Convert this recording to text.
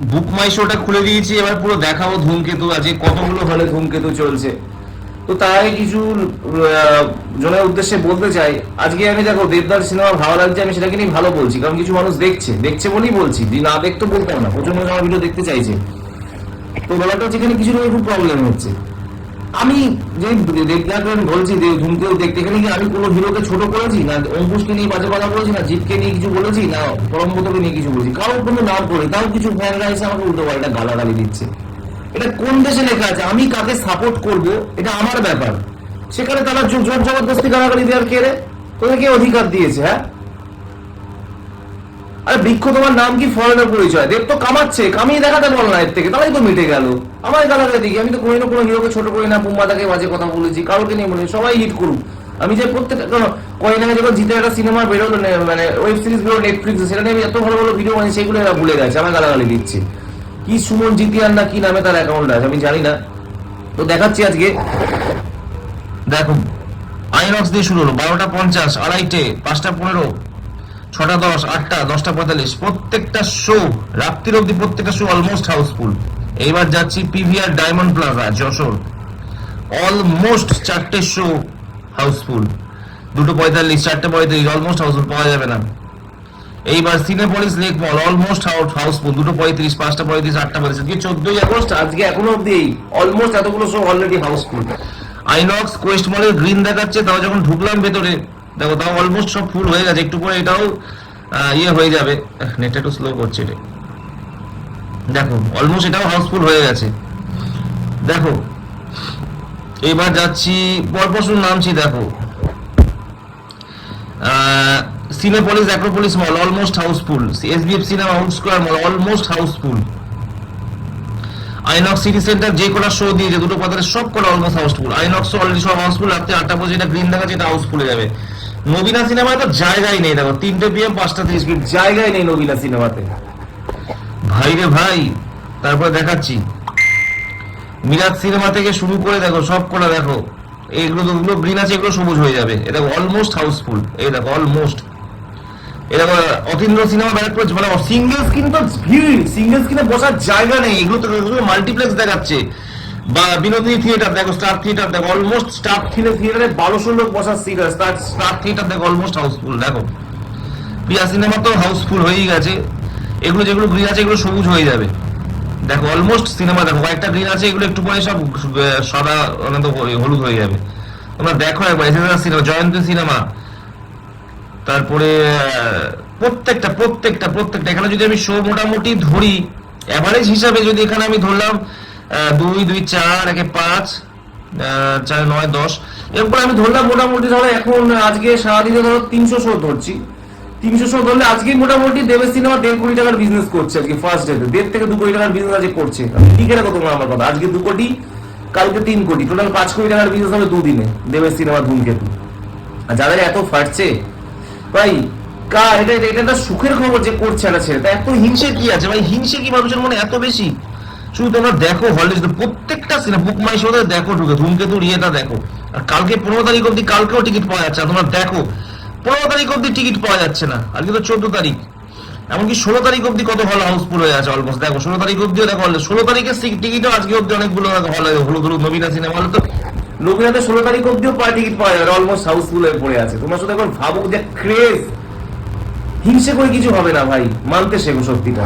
বুক মাই শোটা খুলে দিয়েছি এবার পুরো দেখাবো ধূমকেতু আজকে কতগুলো হলে ধূমকেতু চলছে। তো তাই কিছু আহ, জনের উদ্দেশ্যে বলতে চাই আজকে আমি দেখো দেবদার সিনেমা ভালো লাগছে আমি সেটাকে নিয়ে ভালো বলছি কারণ কিছু মানুষ দেখছে দেখছে বলেই বলছি যদি না দেখতে বলতাম না প্রচণ্ড মানুষ আমার ভিডিও দেখতে চাইছে। তো ব্যাপারটা হচ্ছে এখানে কিছু একটু প্রবলেম হচ্ছে। আমি যে দেবদাকে বলছি, যে ধূমকেতু দেখতে, এখানে কি আমি কোনো হিরোকে ছোট করেছি? না অঙ্কুশকে নিয়ে বাজে কথা বলেছি, না জিতকে নিয়ে কিছু বলেছি, না পরমব্রতকে নিয়ে কিছু বলেছি? কারোর কোনো নাম করে তাও কিছু ফ্যানরা এসে আমাকে উল্টো পাল্টা গালাগালি দিচ্ছে। এটা কোন দেশে লেখা আছে? আমি কাকে সাপোর্ট করব? এটা আমার ব্যাপার। সেখানে তারা জোর জবরদস্তি গালাগালি দেওয়ার কে রে? তোদের কে অধিকার দিয়েছে হ্যাঁ? আরে বৃক্ষ তোমার নাম কি? ফরেনের পরিচয়। দেব তো কামাচ্ছে। কামিয়ে দেখাতে বল না এর থেকে। তাহলেই তো মিটে গেল। আমার গালাগালি দিকে আমি তো কোনোদিনও কোনো হিরোকে ছোট করি না। পুম্বাদাকে বাজে কথা বলেছি। কাউকে নিয়ে বলি সবাই হিট করুক। আমি যে প্রত্যেকটা কয়েক আগে যখন জিতে একটা সিনেমা বেরোলো মানে ওয়েব সিরিজ বেরোলো নেটফ্লিক্সে সেটা নিয়ে আমি এত ভালো ভালো ভিডিও বানিয়েছি, সেগুলো এরা ভুলে গেছে। আমার গালাগালি দিচ্ছে। কি সুমন জিতিয়ান না কি নামে তার অ্যাকাউন্ট আছে? আমি জানি না। তো দেখাচ্ছি আজকে। দেখো। আইনক্স দিয়ে শুরু হলো। বারোটা পঞ্চাশ, আড়াইটে, পাঁচটা পনেরো। ছটা দশ, আটটা, দশটা পঁয়তাল্লিশ। প্রত্যেকটা শো রাত্রির অবধি প্রত্যেকটা শো অলমোস্ট হাউসফুল এইবার যাচ্ছি PVR diamond plaza Jessore. Almost চারটে শো হাউসফুল দুটো পঁয়তাল্লিশ, চারটে পঁয়তাল্লিশ অলমোস্ট হাউসফুল পাওয়া যাবে না। এইবার Cinepolis lake mall almost housefull দুটো পঁয়ত্রিশ, পাঁচটা পঁয়ত্রিশ, আটটা পঁয়ত্রিশ। আজকে চোদ্দই আগস্ট, আজকে এখনও অব্দি অলমোস্ট এতগুলো show already housefull INOX, Quest মলের গ্রিন দেখাচ্ছে, তাও যখন ঢুকলাম ভেতরে দেখো, তাও অলমোস্ট সব ফুল হয়ে গেছে, একটু পরে এটাও ইয়ে হয়ে যাবে। নেট একটু স্লো করছে এটা। দেখো অলমোস্ট এটাও হাউসফুল হয়ে গেছে। দেখো, এবার যাচ্ছি, পরপর শুধু নামছি, দেখো। Cinepolis Acropolis mall almost housefull SBF cinema house square mall almost housefull INOX city centre যে কটা শো দিয়েছে, দুটো পাতারে সব কটা অলমোস্ট হাউসফুল আইনক্স অলরেডি সব হাউসফুল রাত্রে আটটা পর্যন্ত এটা গ্রিন এটা হাউসফুল হয়ে যাবে। নবীনা সিনেমায় তো জায়গাই নেই, দেখো, তিনটে পিএম পাঁচটা তিরিশ মিনিট, জায়গাই নেই নবীনা সিনেমাতে। ভাই রে ভাই, তারপরে দেখাচ্ছি। মিরাজ সিনেমা থেকে শুরু করে, দেখো সব কটা দেখো এইগুলো যেগুলো গ্রিন আছে, এগুলো সবুজ হয়ে যাবে। এটা অলমোস্ট হাউসফুল এই দেখো অলমোস্ট এটা অতীন্দ্র সিনেমা ব্যারেক করেছে মানে সিঙ্গেল স্ক্রিন তো ভিড় সিঙ্গেল স্ক্রিনে বসার জায়গা নেই, এগুলো তো মাল্টিপ্লেক্স দেখাচ্ছে। বা বিনোদিনী থিয়েটার দেখো স্টার থিয়েটার দেখো অলমোস্ট স্টার থিয়েটারে বারোশো লোক বসার সিট আছে। স্টার স্টার থিয়েটার দেখো অলমোস্ট হাউসফুল দেখো। প্রিয়া সিনেমা তো হাউসফুল হয়েই গেছে। এগুলো যেগুলো গ্রিন আছে এগুলো সবুজ হয়ে যাবে। দেখো অলমোস্ট সিনেমা দেখো, কয়েকটা গ্রিন আছে, এগুলো একটু পরে সব সাদা মানে তো হলুদ হয়ে যাবে। তোমরা দেখো একবার এসএসআর সিনেমা, জয়ন্তী সিনেমা। তারপরে প্রত্যেকটা প্রত্যেকটা প্রত্যেকটা। এখানে যদি আমি শো মোটামুটি ধরি অ্যাভারেজ হিসাবে যদি এখানে আমি ধরলাম দুই দুই, চার, একে পাঁচ চার, নয়, দশ। এরপর আমি ধরলাম মোটামুটি ধরো এখন আজকে সারাদিনে ধরো তিনশো শো ধরছি। তিনশো শো ধরলে আজকে মোটামুটি দেবের সিনেমা দেড় কোটি টাকার বিজনেস করছে আজকে ফার্স্ট ডেতে দেড় থেকে দু কোটি টাকার বিজনেস আজকে করছে। লিখে রাখো তোমরা আমার কথা। আজকে দু কোটি, কালকে তিন কোটি। টোটাল পাঁচ কোটি টাকার বিজনেস হবে দুদিনে দেবের সিনেমা ধূমকেতু। আর যাদের এত ফাটছে, ভাই কা এটা এটা একটা সুখের খবর যে করছে একটা ছেলে তা এত হিংসে কি আছে? ভাই, হিংসে কি মানুষের মনে এত বেশি? শুধু তোমরা দেখো হলে প্রত্যেকটা সিনেমা বুক মাই শোতে দেখো, ঢুকে ধূমকেতুর ইয়েটা দেখো। আর কালকে পনেরো তারিখ অব্দি কালকেও টিকিট পাওয়া যাচ্ছে না তোমরা দেখো, পনেরো তারিখ অব্দি টিকিট পাওয়া যাচ্ছে না আজকে তো চোদ্দ তারিখ। এমনকি ষোলো তারিখ অব্দি কত হল হাউসফুল হয়ে আছে অলমোস্ট দেখো, ষোলো তারিখ অব্দিও দেখো হলে ষোলো তারিখের টিকিটও আজকে অব্দি অনেকগুলো হল হলুদ হলুদ, নবীনা সিনেমা হলে তো নবীনাতে ষোলো তারিখ অব্দিও পায় টিকিট পাওয়া যাবে অলমোস্ট হাউসফুল হয়ে পড়ে আছে। তোমরা শুধু একবার ভাবো যে ক্রেজ হিংসে করে কিছু হবে না ভাই, মানতে শেখো সত্যিটা।